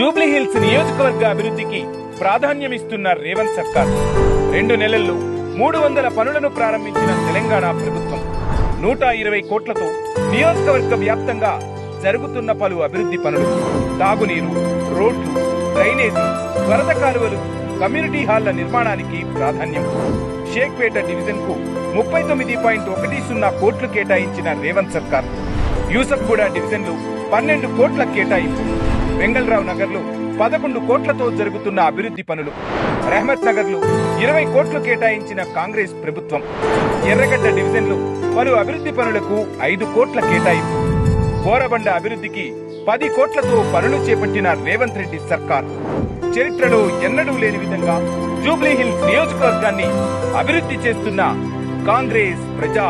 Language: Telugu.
జూబ్లీ హిల్స్ నియోజకవర్గ అభివృద్ధికి ప్రాధాన్యమిస్తున్న రేవంత్ సర్కార్. రెండు నెలల్లో మూడు వందల పనులను ప్రారంభించిన తెలంగాణ ప్రభుత్వం. నూట ఇరవై కోట్లతో నియోజకవర్గ వ్యాప్తంగా జరుగుతున్న పలు అభివృద్ధి పనులు. తాగునీరు రోడ్లు డ్రైనేజీ వరద కాలువలు కమ్యూనిటీ హాళ్ళ నిర్మాణానికి ప్రాధాన్యం. షేక్పేట డివిజన్కు ముప్పై తొమ్మిది పాయింట్ ఒకటి సున్నా కోట్లు కేటాయించిన రేవంత్ సర్కార్. యూసఫ్గూడ డివిజన్ డివిజన్లు పన్నెండు కోట్ల కేటాయింపు. వెంగళరావు నగర్లు పదకొండు కోట్లతో జరుగుతున్న అభివృద్ధి పనులు రెహమత్ నగర్లు ఇరవై కోట్లు కేటాయించిన కాంగ్రెస్ ప్రభుత్వం. ఎర్రగడ్డ డివిజన్లు పలు అభివృద్ధి పనులకు ఐదు కోట్ల కేటాయింపు. బోరబండ అభివృద్ధికి పది కోట్లతో పనులు చేపట్టిన రేవంత్ రెడ్డి సర్కార్. చరిత్రలో ఎన్నడూ లేని విధంగా జూబ్లీహిల్స్ నియోజకవర్గాన్ని అభివృద్ధి చేస్తున్న కాంగ్రెస్ ప్రజా